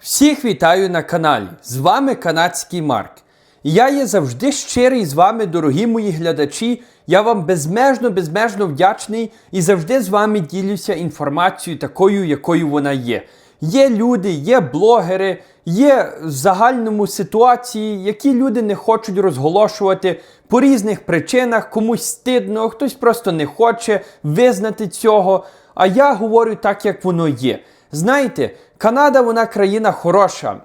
Всіх вітаю на каналі. З вами канадський Марк. І я є завжди щирий з вами, дорогі мої глядачі. Я вам безмежно, безмежно вдячний і завжди з вами ділюся інформацією такою, якою вона є. Є люди, є блогери, є в загальному ситуації, які люди не хочуть розголошувати по різних причинах, комусь стидно, хтось просто не хоче визнати цього. А я говорю так, як воно є. Знаєте, Канада вона країна хороша.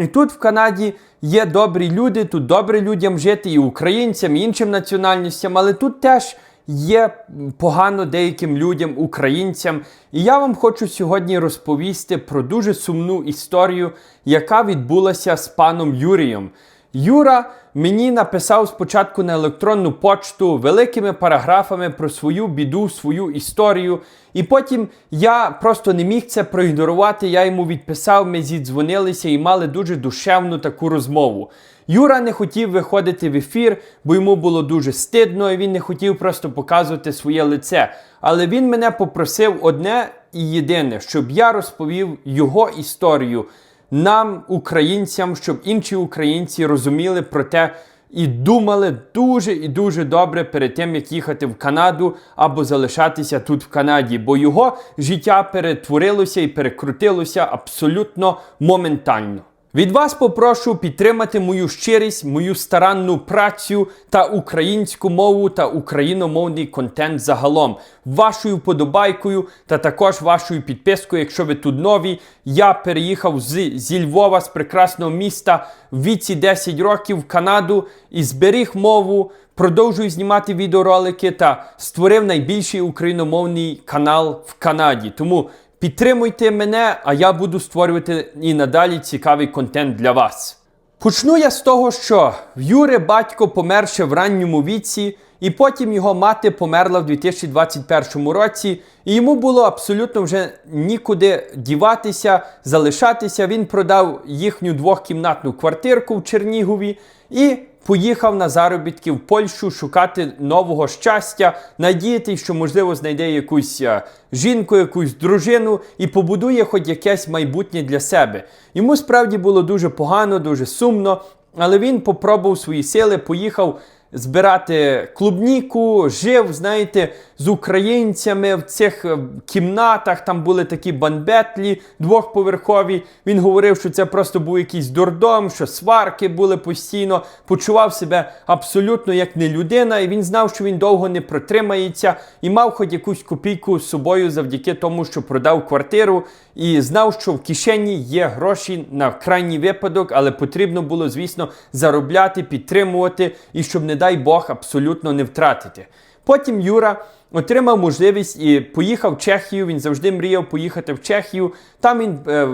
І тут в Канаді є добрі люди, тут добре людям жити, і українцям, і іншим національностям, але тут теж є погано деяким людям, українцям. І я вам хочу сьогодні розповісти про дуже сумну історію, яка відбулася з паном Юрієм. Юра мені написав спочатку на електронну почту великими параграфами про свою біду, свою історію. І потім я просто не міг це проігнорувати. Я йому відписав, ми зідзвонилися і мали дуже душевну таку розмову. Юра не хотів виходити в ефір, бо йому було дуже стидно, і він не хотів просто показувати своє лице. Але він мене попросив одне і єдине, щоб я розповів його історію нам, українцям, щоб інші українці розуміли про те і думали дуже і дуже добре перед тим, як їхати в Канаду або залишатися тут в Канаді, бо його життя перетворилося і перекрутилося абсолютно моментально. Від вас попрошу підтримати мою щирість, мою старанну працю та українську мову та україномовний контент загалом, вашою вподобайкою та також вашою підпискою, якщо ви тут нові. Я переїхав з, зі Львова, з прекрасного міста в віці 10 років в Канаду і зберіг мову. Продовжую знімати відеоролики та створив найбільший україномовний канал в Канаді. Тому Підтримуйте мене, а я буду створювати і надалі цікавий контент для вас. Почну я з того, що в Юри батько помер ще в ранньому віці, і потім його мати померла в 2021 році, і йому було абсолютно вже нікуди діватися, залишатися. Він продав їхню двохкімнатну квартирку в Чернігові і поїхав на заробітки в Польщу шукати нового щастя, надіяти, що, можливо, знайде якусь е, жінку, якусь дружину і побудує хоч якесь майбутнє для себе. Йому справді було дуже погано, дуже сумно, але він попробував свої сили, поїхав збирати клубніку, жив, знаєте, з українцями в цих е, кімнатах. Там були такі банбетлі двохповерхові. Він говорив, що це просто був якийсь дурдом, що сварки були постійно. Почував себе абсолютно як не людина, і він знав, що він довго не протримається, і мав хоч якусь копійку з собою завдяки тому, що продав квартиру, і знав, що в кишені є гроші на крайній випадок, але потрібно було, звісно, заробляти, підтримувати і щоб, не дай Бог, абсолютно не втратити. Потім Юра отримав можливість і поїхав в Чехію. Він завжди мріяв поїхати в Чехію. Там він е,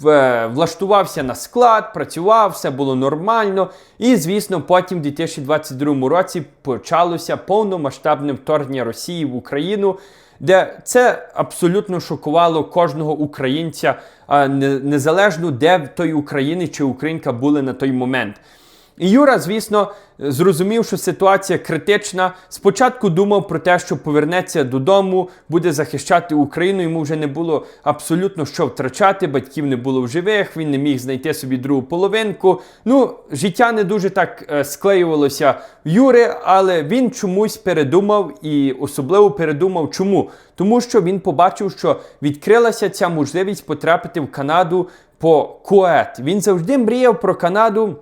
в, е, влаштувався на склад, працював, все було нормально. І, звісно, потім, в 2022 році, почалося повномасштабне вторгнення Росії в Україну. Де це абсолютно шокувало кожного українця, не- незалежно де той українець чи українка були на той момент. І Юра, звісно, зрозумів, що ситуація критична. Спочатку думав про те, що повернеться додому, буде захищати Україну. Йому вже не було абсолютно що втрачати. Батьків не було в живих, він не міг знайти собі другу половинку. Ну, життя не дуже так е, склеювалося в Юри, але він чомусь передумав і особливо передумав, чому? Тому що він побачив, що відкрилася ця можливість потрапити в Канаду по КУЕТ. Він завжди мріяв про Канаду.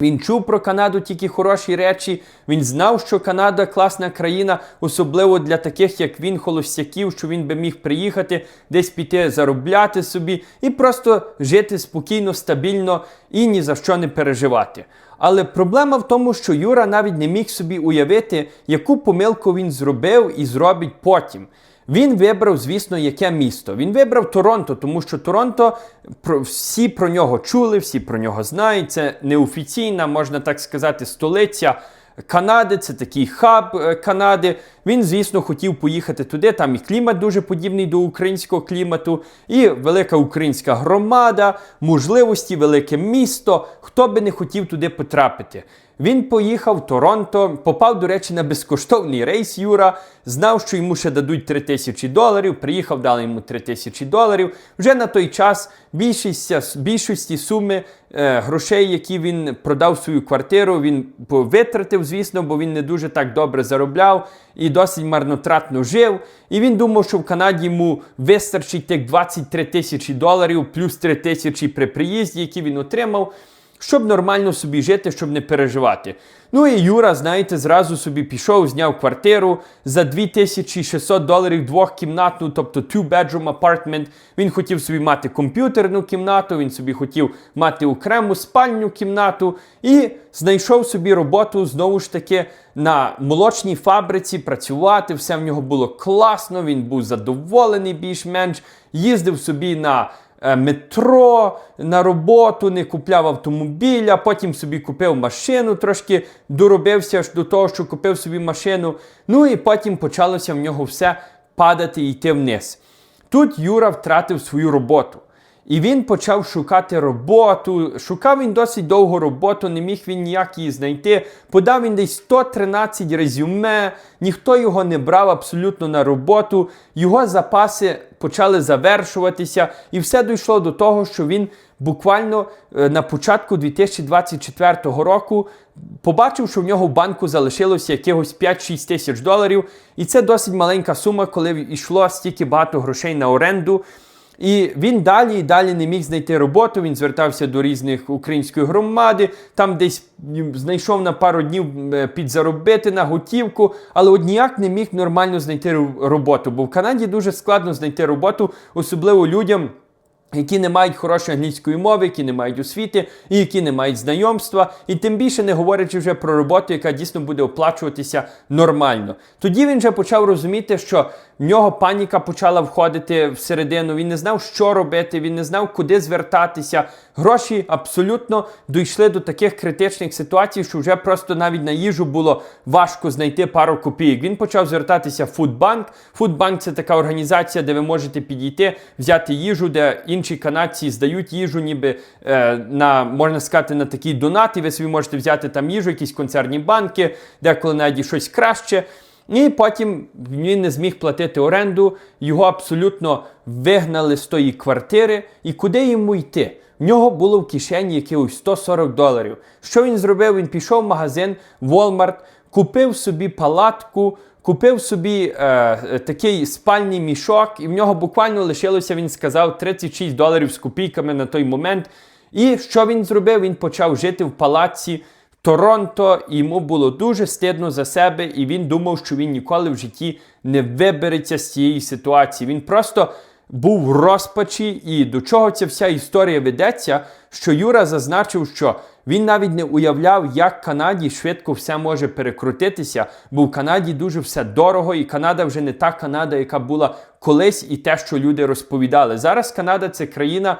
Він чув про Канаду тільки хороші речі. Він знав, що Канада класна країна, особливо для таких, як він, холостяків, що він би міг приїхати, десь піти заробляти собі і просто жити спокійно, стабільно і ні за що не переживати. Але проблема в тому, що Юра навіть не міг собі уявити, яку помилку він зробив і зробить потім. Він вибрав, звісно, яке місто. Він вибрав Торонто, тому що Торонто всі про нього чули, всі про нього знають. Це неофіційна, можна так сказати, столиця Канади. Це такий хаб е, Канади. Він, звісно, хотів поїхати туди. Там і клімат дуже подібний до українського клімату, і велика українська громада, можливості, велике місто. Хто би не хотів туди потрапити. Він поїхав в Торонто, попав, до речі, на безкоштовний рейс Юра, знав, що йому ще дадуть 3 тисячі доларів. Приїхав, дали йому 3 тисячі доларів. Вже на той час більшість, більшості суми е, грошей, які він продав свою квартиру, він витратив, звісно, бо він не дуже так добре заробляв і досить марнотратно жив. І він думав, що в Канаді йому вистачить тих 23 тисячі доларів плюс 3 тисячі при приїзді, які він отримав щоб нормально собі жити, щоб не переживати. Ну і Юра, знаєте, зразу собі пішов, зняв квартиру за 2600 доларів двохкімнатну, тобто two-bedroom apartment. Він хотів собі мати комп'ютерну кімнату, він собі хотів мати окрему спальню кімнату і знайшов собі роботу знову ж таки на молочній фабриці працювати. Все в нього було класно, він був задоволений більш-менш, їздив собі на метро на роботу, не купляв автомобіля, потім собі купив машину, трошки доробився аж до того, що купив собі машину. Ну і потім почалося в нього все падати і йти вниз. Тут Юра втратив свою роботу. І він почав шукати роботу. Шукав він досить довго роботу, не міг він ніяк її знайти. Подав він десь 113 резюме, ніхто його не брав абсолютно на роботу. Його запаси почали завершуватися, і все дійшло до того, що він буквально е, на початку 2024 року побачив, що в нього в банку залишилося якихось 5-6 тисяч доларів. І це досить маленька сума, коли йшло стільки багато грошей на оренду. І він далі і далі не міг знайти роботу. Він звертався до різних української громади, там десь знайшов на пару днів е, підзаробити на готівку, але от ніяк не міг нормально знайти роботу. Бо в Канаді дуже складно знайти роботу, особливо людям. Які не мають хорошої англійської мови, які не мають освіти, і які не мають знайомства, і тим більше не говорячи вже про роботу, яка дійсно буде оплачуватися нормально. Тоді він вже почав розуміти, що в нього паніка почала входити всередину. Він не знав, що робити, він не знав, куди звертатися. Гроші абсолютно дійшли до таких критичних ситуацій, що вже просто навіть на їжу було важко знайти пару копійок. Він почав звертатися в Фудбанк. Фудбанк це така організація, де ви можете підійти, взяти їжу, де інші канадці здають їжу, ніби е, на можна сказати, на такий донат, і ви собі можете взяти там їжу, якісь концерні банки, деколи навіть і щось краще. І потім він не зміг платити оренду, його абсолютно вигнали з тої квартири. І куди йому йти? В нього було в кишені якихось 140 доларів. Що він зробив? Він пішов в магазин Walmart, купив собі палатку, купив собі е, е, такий спальний мішок, і в нього буквально лишилося, він сказав, 36 доларів з копійками на той момент. І що він зробив? Він почав жити в палаці. Торонто, і йому було дуже стидно за себе, і він думав, що він ніколи в житті не вибереться з цієї ситуації. Він просто був в розпачі, і до чого ця вся історія ведеться, що Юра зазначив, що він навіть не уявляв, як Канаді швидко все може перекрутитися, бо в Канаді дуже все дорого, і Канада вже не та Канада, яка була колись, і те, що люди розповідали. Зараз Канада це країна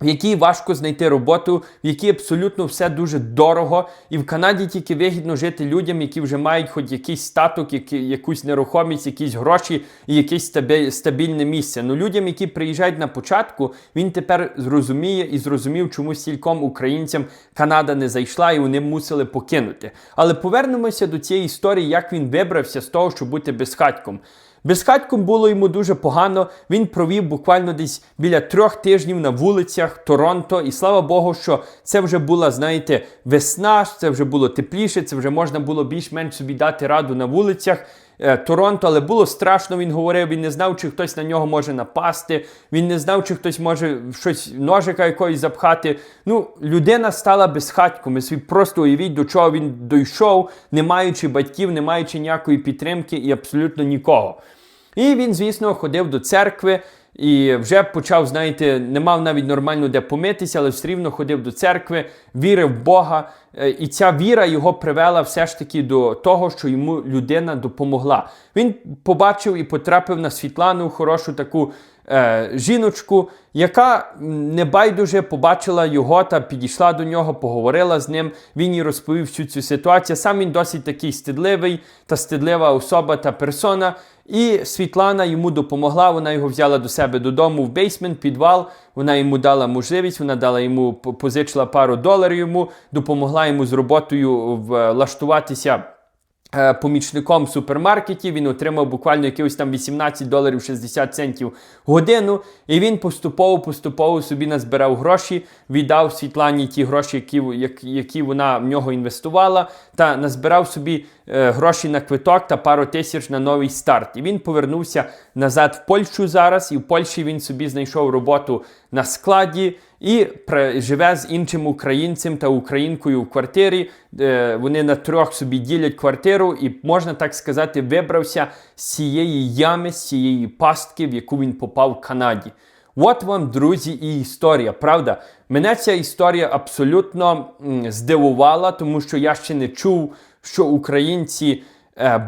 в якій важко знайти роботу, в якій абсолютно все дуже дорого, і в Канаді тільки вигідно жити людям, які вже мають хоч якийсь статок, які, якусь нерухомість, якісь гроші і якесь стабі- стабільне місце. Ну людям, які приїжджають на початку, він тепер зрозуміє і зрозумів, чому стільком українцям Канада не зайшла і вони мусили покинути. Але повернемося до цієї історії, як він вибрався з того, щоб бути безхатьком. Безхатьком було йому дуже погано. Він провів буквально десь біля трьох тижнів на вулицях Торонто. І слава Богу, що це вже була, знаєте, весна, це вже було тепліше, це вже можна було більш-менш собі дати раду на вулицях. Е, Торонто, але було страшно, він говорив, він не знав, чи хтось на нього може напасти, він не знав, чи хтось може щось ножика якоїсь запхати. Ну, людина стала безхатьком. Собі просто уявіть, до чого він дійшов, не маючи батьків, не маючи ніякої підтримки і абсолютно нікого. І він, звісно, ходив до церкви і вже почав, знаєте, не мав навіть нормально де помитися, але все рівно ходив до церкви, вірив в Бога. Е, І ця віра його привела все ж таки до того, що йому людина допомогла. Він побачив і потрапив на Світлану, хорошу таку е, жіночку, яка небайдуже побачила його та підійшла до нього, поговорила з ним. Він їй розповів всю цю ситуацію. Сам він досить такий стидливий та стидлива особа та персона. І Світлана йому допомогла. Вона його взяла до себе додому в бейсмент, підвал. Вона йому дала можливість, вона дала йому позичила пару доларів йому, допомогла йому з роботою влаштуватися е, помічником супермаркетів супермаркеті. Він отримав буквально якихось там 18 доларів 60 центів годину. І він поступово, поступово собі назбирав гроші, віддав Світлані ті гроші, які, які вона в нього інвестувала, та назбирав собі е, гроші на квиток та пару тисяч на новий старт. І він повернувся назад в Польщу зараз, і в Польщі він собі знайшов роботу на складі і живе з іншим українцем та українкою в квартирі. Е, Вони на трьох собі ділять квартиру, і можна так сказати, вибрався з цієї ями, з цієї пастки, в яку він попав в Канаді. От вам, друзі, і історія, правда? Мене ця історія абсолютно здивувала, тому що я ще не чув, що українці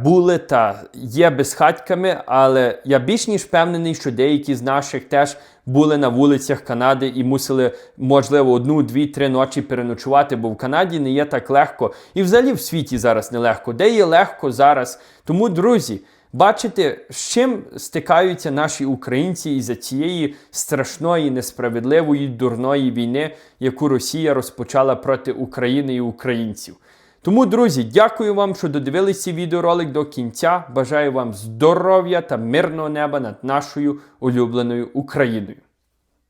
були та є безхатьками, але я більш ніж впевнений, що деякі з наших теж були на вулицях Канади і мусили, можливо, одну, дві, три ночі переночувати, бо в Канаді не є так легко. І взагалі в світі зараз нелегко. Де є легко зараз? Тому, друзі. Бачите, з чим стикаються наші українці із-за цієї страшної, несправедливої, дурної війни, яку Росія розпочала проти України і українців. Тому, друзі, дякую вам, що додивилися цей відеоролик до кінця. Бажаю вам здоров'я та мирного неба над нашою улюбленою Україною.